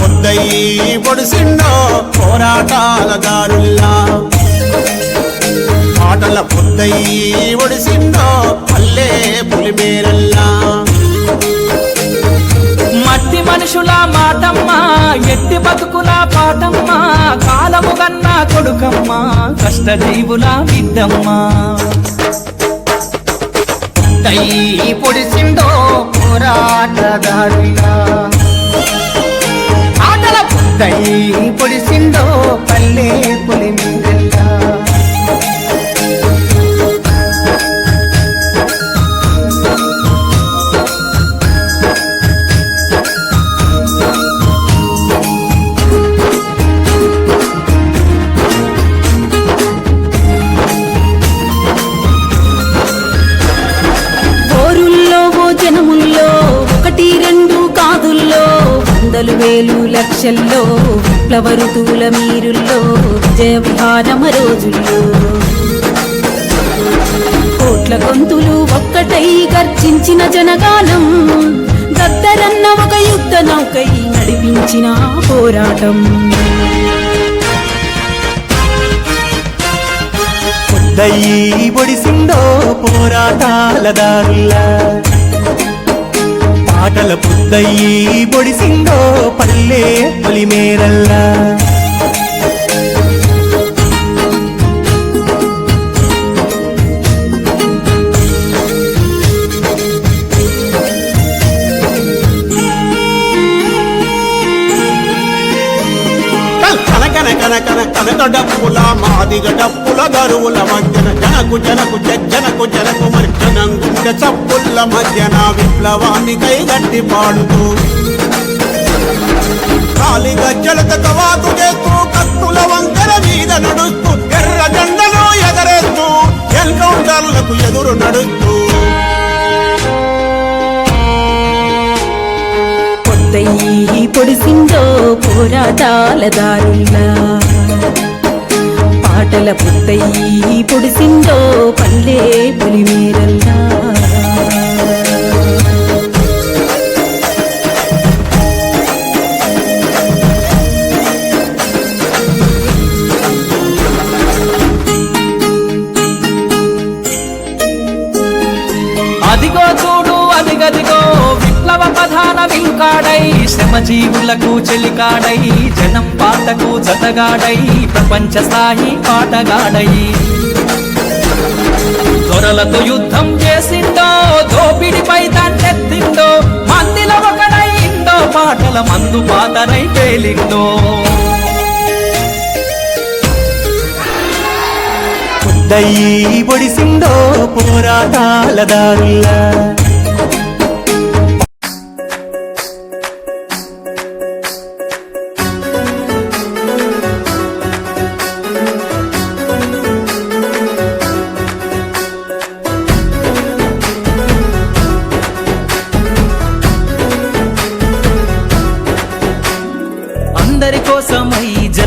ముద్దయి పొడిసిండో పోరాటాల దారుల్లా. ఆటల పొద్దయి ఒడిసిండో పల్లె పులిమేరల్లా. మట్టి మనుషుల మాటమ్మ ఎట్టి బతుకుల పాటమ్మ కాలము గన్న కొడుకమ్మ కష్టజీవుల బిడ్డమ్మ. దై పొడిసిండో పోరాటదారుల్లా ఆటల దై పల్లె పులిమేరల్లా పోరుల్లో జనముల్లో ఒకటి రెండు కాదుల్లో వందలు వేలు లక్షల్లో విప్లవ ఋతువుల మీరుల్లో విజయ రోజుల్లో కోట్ల గొంతులు ఒక్కటై గర్జించిన జనగానం గద్దరన్న ఒక యుద్ధ నౌకై నడిపించిన పోరాటం. దయ్యి పొడిసిండో పోరాటాల దారుల్లా. పాటల పుద్దయ్యి పొడిసిండో పల్లె కన కన కనక డప్పుల మాదిగ డప్పుల గరువుల మధ్యన జనకు జనకు జనకు జనకు మరి జనంగుండె చప్పుల్ల మధ్యన విప్లవాన్ని కైగట్టి పాడుతూ. కాలి గజ్జలత కవాతు చేస్తూ కత్తుల వంకర మీద నడుస్తూ ఎర్ర జెండలు ఎగరేస్తూ ఎన్కౌంటర్లకు ఎదురు నడుస్తూ. పొడిసిందో పోరాటాల దారుల్లా. పాటల పొద్దయి పొడిసిందో పల్లె పులిమేరల్లా. ప్రధాన వింకాడై శ్రమజీవులకు చెలికాడై జనం పాటకు జతగాడై ప్రపంచ స్థాయి పాటగాడై. దొరలతో యుద్ధం చేసిందో దోపిడిపై దండెత్తిండో మందిలో ఒకడైండో పాటల మందు పాతనై పేలిండో దయ్యి పొడిసిండో పోరాటాల దారుల్లా.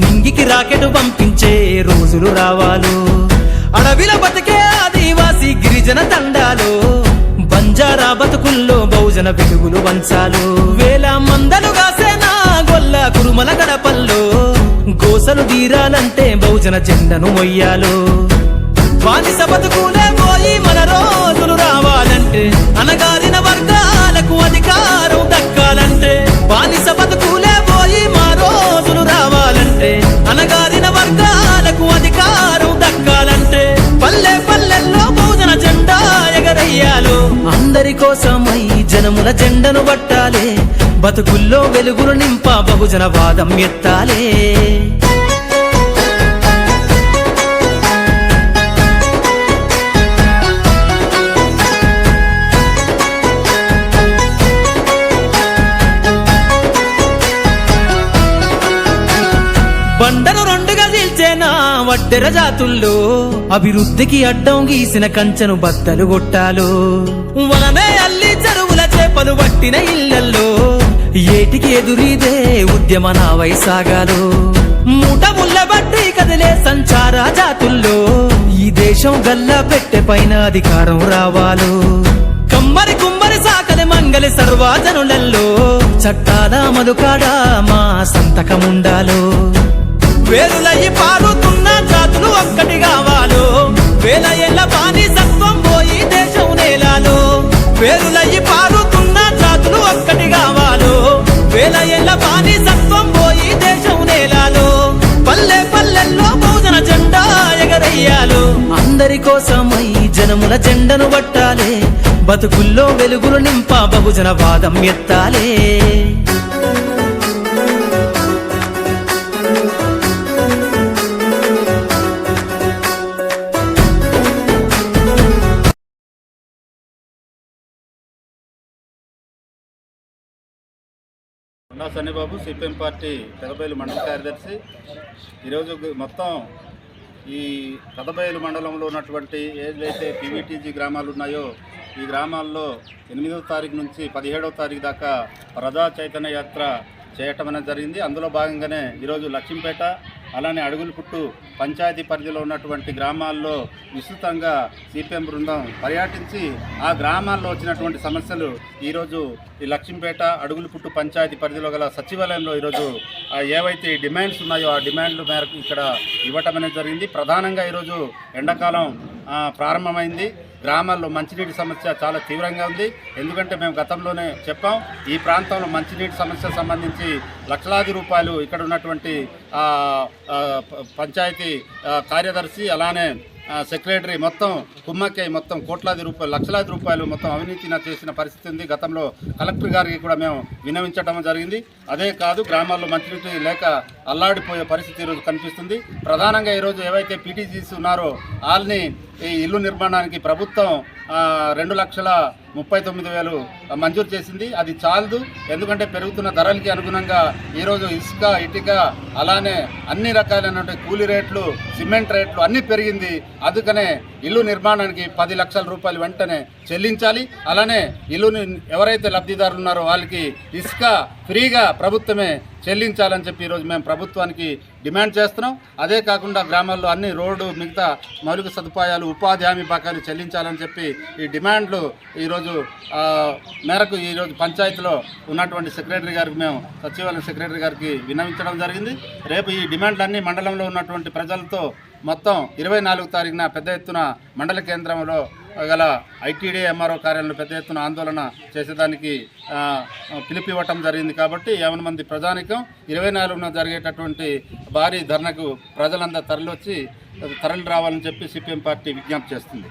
నింగికి రాకెట్ పంపించే రోజులు రావాలు. అడవిల బతికే ఆదివాసి గిరిజన తండాలు బంజారా బతుకుల్లో బహుజన వెలుగులు వంచాలు. వేల మందలు కాసేనా గొల్ల కురుమల గడపల్లో గోసలు తీరాలంటే బహుజన చెందను మొయ్యాలు. బానిస బతుకులే పోయి మన రోజులు రావాలంటే అనగారిన కోసమై జనముల జెండను పట్టాలే బతుకుల్లో వెలుగులు నింప బహుజన వాదం ఎత్తాలే. బండను రెండుగా నిల్చేనా వడ్డెర జాతుల్లో అభివృద్ధికి అడ్డం గీసిన కంచెను బద్దలు కొట్టాలు. వలనే అల్లి చెరువుల చేపలు పట్టిన ఇళ్ళల్లో ఏటికి ఎదురీదే ఉద్యమ నా వైసాగాలు. మూట ముళ్ళ బట్టి కదిలే సంచార జాతుల్లో ఈ దేశం గల్లా పెట్టె పైన అధికారం రావాలు. కమ్మరి కుమ్మరి సాకలి మంగలి సర్వాజనులలో చట్టాల మధుకాడా మా సంతకముండాలో. వేరులయ్యి పారుతున్న జాతులు ఒక్కటి కావాలో. వేల ఏళ్ళ బానిసత్వం పోయి దేశం నేలాలో. వేరులయ్యి పారుతున్న జాతులు ఒక్కటి కావాలో. వేల ఏళ్ళ బానిసత్వం పోయి దేశం నేలాలో. పల్లె పల్లెల్లో భోజన జెండా ఎగరయ్యాలో అందరి కోసమై జనముల జెండను పట్టాలే బతుకుల్లో వెలుగులు నింప బహుజన వాదం ఎత్తాలే. నా సన్నిబాబు సిపిఎం పార్టీ పెదబయలు మండల కార్యదర్శి. ఈరోజు మొత్తం ఈ పెదబయలు మండలంలో ఉన్నటువంటి ఏదైతే పీవీటీజీ గ్రామాలు ఉన్నాయో ఈ గ్రామాల్లో ఎనిమిదవ తారీఖు నుంచి పదిహేడవ తారీఖు దాకా ప్రజా చైతన్య యాత్ర చేయటం అనేది జరిగింది. అందులో భాగంగానే ఈరోజు లక్ష్మీపేట అలానే అడుగులు పుట్టు పంచాయతీ పరిధిలో ఉన్నటువంటి గ్రామాల్లో విస్తృతంగా సిపిఎం బృందం పర్యటించి ఆ గ్రామాల్లో వచ్చినటువంటి సమస్యలు ఈరోజు ఈ లక్ష్మీపేట అడుగులపుట్టు పంచాయతీ పరిధిలో గల సచివాలయంలో ఈరోజు ఏవైతే డిమాండ్స్ ఉన్నాయో ఆ డిమాండ్ల మేరకు ఇక్కడ ఇవ్వటం అనేది జరిగింది. ప్రధానంగా ఈరోజు ఎండాకాలం ప్రారంభమైంది. గ్రామాల్లో మంచినీటి సమస్య చాలా తీవ్రంగా ఉంది. ఎందుకంటే మేము గతంలోనే చెప్పాం ఈ ప్రాంతంలో మంచినీటి సమస్య సంబంధించి లక్షలాది రూపాయలు ఇక్కడ ఉన్నటువంటి పంచాయతీ కార్యదర్శి అలానే సెక్రటరీ మొత్తం కుమ్మక్కై మొత్తం కోట్లాది రూపాయలు లక్షలాది రూపాయలు మొత్తం అవినీతిన చేసిన పరిస్థితి ఉంది. గతంలో కలెక్టర్ గారికి కూడా మేము వినవించడం జరిగింది. అదే కాదు గ్రామాల్లో మంచినీటి లేక అల్లాడిపోయే పరిస్థితి ఈరోజు కనిపిస్తుంది. ప్రధానంగా ఈరోజు ఏవైతే పీటీజీస్ ఉన్నారో వాళ్ళని ఈ ఇల్లు నిర్మాణానికి ప్రభుత్వం రెండు లక్షల ముప్పై తొమ్మిది వేలు మంజూరు చేసింది. అది చాలదు. ఎందుకంటే పెరుగుతున్న ధరలకి అనుగుణంగా ఈరోజు ఇసుక ఇటుక అలానే అన్ని రకాలైనటువంటి కూలీ రేట్లు సిమెంట్ రేట్లు అన్నీ పెరిగింది. అందుకనే ఇల్లు నిర్మాణానికి పది లక్షల రూపాయలు వెంటనే చెల్లించాలి. అలానే ఇల్లుని ఎవరైతే లబ్ధిదారులు ఉన్నారో వాళ్ళకి ఇసుక ఫ్రీగా ప్రభుత్వమే చెల్లించాలని చెప్పి ఈరోజు మేము ప్రభుత్వానికి డిమాండ్ చేస్తున్నాం. అదే కాకుండా గ్రామాల్లో అన్ని రోడ్డు మిగతా మౌలిక సదుపాయాలు ఉపాధి హామీ బకాయిలు చెల్లించాలని చెప్పి ఈ డిమాండ్లు ఈరోజు ఈరోజు మేరకు ఈరోజు పంచాయతీలో ఉన్నటువంటి సెక్రటరీ గారికి మేము సచివాలయం సెక్రటరీ గారికి విన్నవించడం జరిగింది. రేపు ఈ డిమాండ్లన్నీ మండలంలో ఉన్నటువంటి ప్రజలతో మొత్తం ఇరవై నాలుగు తారీఖున పెద్ద ఎత్తున మండల కేంద్రంలో గల ఐటీడీ ఎంఆర్ఓ కార్యాలయంలో పెద్ద ఎత్తున ఆందోళన చేసేదానికి పిలుపు ఇవ్వటం జరిగింది కాబట్టి యాభై మంది ప్రజానికం. ఇరవై నాలుగున జరిగేటటువంటి భారీ ధర్నకు ప్రజలంతా తరలివచ్చి తరలి రావాలని చెప్పి సిపిఎం పార్టీ విజ్ఞప్తి చేస్తుంది.